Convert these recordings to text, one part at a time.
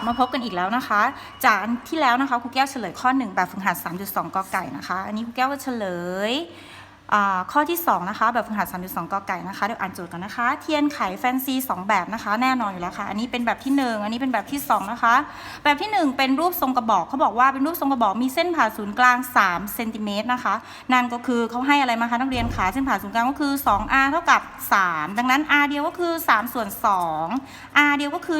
บมาพบกันอีกแล้วนะคะ จากอันที่แล้วนะคะครูแก้วเฉลยข้อ 1 แบบฝึกหัด 3.2 กอไก่นะคะ อันนี้ครูแก้วก็เฉลย ข้อที่ 2 นะคะ แบบฝึกหัด3.2กอไก่นะคะเดี๋ยวอ่านโจทย์กันนะคะ เทียนไขแฟนซี 2 แบบนะคะ แน่นอนอยู่แล้วค่ะ อันนี้เป็นแบบที่ 1 อันนี้เป็นแบบที่ 2 นะคะ แบบที่ 1 เป็นรูปทรงกระบอกเขาบอกว่าเป็นรูปทรงกระบอกมีเส้นผ่าศูนย์กลาง3เซนติเมตรนะคะ นั่นก็คือเขาให้อะไรมาคะนักเรียนขาเส้นผ่าศูนย์กลางก็คือ 2r เท่ากับ 3 ดังนั้น r เดียวก็คือ 3 ส่วน 2 r เดียวก็คือ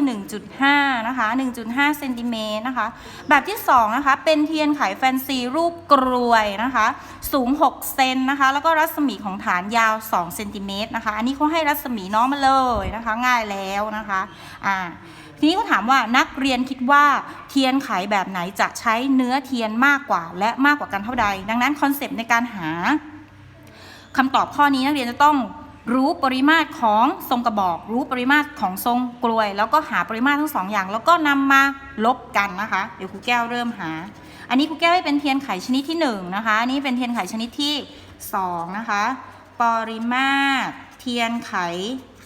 1.5 นะคะ 1.5เซนติเมตรนะคะ แบบที่2นะคะ เป็นเทียนไขแฟนซีรูปกรวยนะคะ สูง 6 เซนนะคะแล้วก็รัศมีของฐานยาว2เซนติเมตรนะคะ อันนี้เขาให้รัศมีน้องมาเลยนะคะ ง่ายแล้วนะคะอ่าทีนี้ก็ถามว่านักเรียนคิดว่าเทียนไขแบบไหนจะใช้เนื้อเทียนมากกว่า และมากกว่ากันเท่าใด ดังนั้นคอนเซปต์ในการหาคำตอบข้อนี้นักเรียนจะต้องรู้ปริมาตรของทรงกระบอก รู้ปริมาตรของทรงกลวย แล้วก็หาปริมาตรทั้งสองอย่าง แล้วก็นำมาลบกันนะคะ เดี๋ยวครูแก้วเริ่มหา อันนี้ครูแก้วให้เป็นเทียนไขชนิดที่หนึ่งนะคะอันนี้เป็นเทียนไขชนิดที่ สองนะคะ ปริมาตรเทียนไข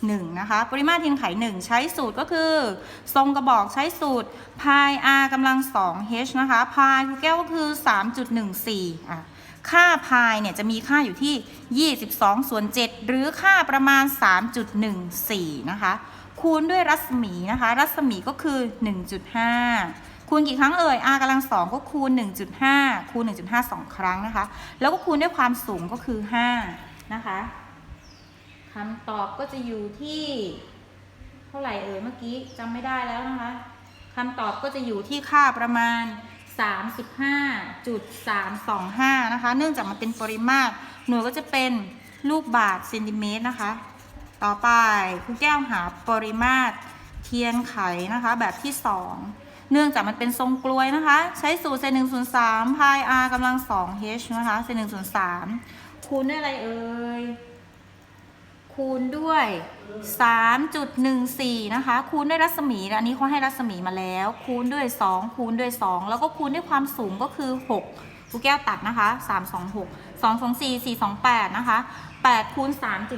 1นะคะ ปริมาตรเทียนไข 1 ใช้สูตรก็คือ ทรงกระบอกใช้สูตร pi r กำลัง 2 h นะคะ pi ครูแก้วก็คือ 3.14อะค่า pi เนี่ยจะมีค่าอยู่ที่ 22 ส่วน 7 หรือค่าประมาณ 3.14 นะคะ คูณด้วยรัศมีนะคะ รัศมีก็คือ 1.5 คูณกี่ครั้งเอ่ย r กำลัง2ก็คูณ 1.5 คูณ 1.5 2 ครั้งนะคะ แล้วก็คูณด้วยความสูงก็คือ 5 นะคะคำตอบก็จะอยู่ที่ เท่าไหร่เอ่ยเมื่อกี้จำไม่ได้แล้วนะคะคำตอบก็จะอยู่ที่ค่าประมาณ 35.325 นะคะ เนื่องจากมันเป็นปริมาตร หน่วยก็จะเป็นลูกบาทเซนติเมตรนะคะ ต่อไปครูแก้วหาปริมาตรเทียนไขนะคะแบบที่ 2 เนื่องจากมันเป็นทรงกลวยนะคะ ใช้สูตรเซนหนึ่งส่วนสามพาย r กำลัง2 h นะคะเซนหนึ่งส่วนสามคูณด้วยอะไรเอ่ยคูณด้วย 3.14 นะคะ คูณด้วยรัศมีอันนี้เขาให้รัศมีมาแล้ว คูณด้วย 2 คูณด้วย 2 แล้วก็คูณด้วยความสูงก็คือ6ครูแก้วตัดนะคะ 326 224 428 นะคะ 8 คูณ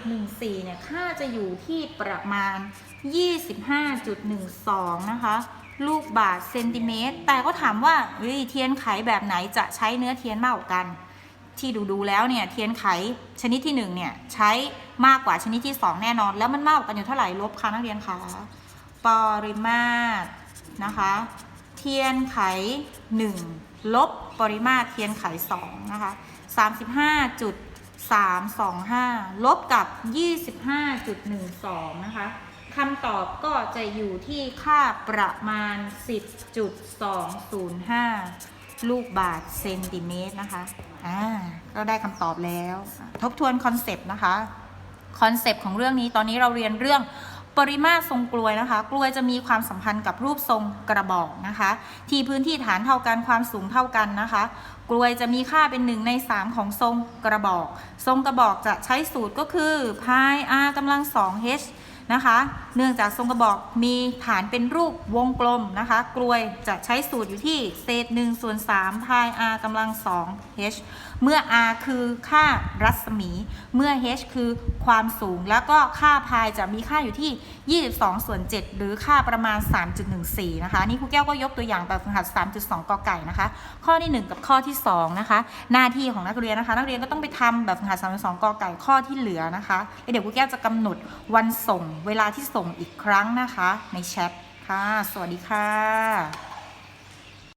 3.14 เนี่ย ค่าจะอยู่ที่ประมาณ 25.12 นะคะ ลูกบาทเซนติเมตร แต่ก็ถามว่าเฮ้ยเทียนไขแบบไหนจะใช้เนื้อเทียนมากกว่ากัน ที่ดูดูแล้วเนี่ยเทียนไขชนิดที่1เนี่ยใช้มากกว่าชนิดที่ 2 แน่นอน แล้วมันมากกว่ากันอยู่เท่าไหร่ลบค่ะนักเรียนคะปริมาตรนะคะ เทียนไข 1 ลบปริมาตรเทียนไข2นะคะ35.325 ลบกับ 25.12 นะคะ คำตอบก็จะอยู่ที่ค่าประมาณ 10.205 ลูกบาทเซนติเมตรนะคะอ่าก็ได้คำตอบแล้ว ทบทวนคอนเซปต์นะคะคอนเซปต์ของเรื่องนี้ตอนนี้เราเรียนเรื่องปริมาตรทรงกลวยนะคะ กลวยจะมีความสัมพันธ์กับรูปทรงกระบอกนะคะ ที่พื้นที่ฐานเท่ากันความสูงเท่ากันนะคะ กลวยจะมีค่าเป็น 1 ใน 3 ของทรงกระบอก ทรงกระบอกจะใช้สูตรก็คือ pi r กำลัง 2 h นะคะ เนื่องจากทรงกระบอกมีฐานเป็นรูปวงกลมนะคะ กลวยจะใช้สูตรอยู่ที่เศษ1ส่วน3 pi r กำลัง 2 h เมื่อ r คือค่ารัศมี เมื่อ h คือความสูง แล้วก็ค่า pi จะมีค่าอยู่ที่ 22 ส่วน 7 หรือค่าประมาณ 3.14 นะคะ นี่ครูแก้วก็ยกตัวอย่างแบบฝึกหัด 3.2 กอไก่นะคะ ข้อที่ 1 กับข้อที่ 2 นะคะ หน้าที่ของนักเรียนนะคะ นักเรียนก็ต้องไปทำแบบฝึกหัด 3.2 กอไก่ข้อที่เหลือนะคะเดี๋ยวครูแก้วจะกำหนดวันส่งเวลาที่ส่งอีกครั้งนะคะ ในแชทค่ะ สวัสดีค่ะ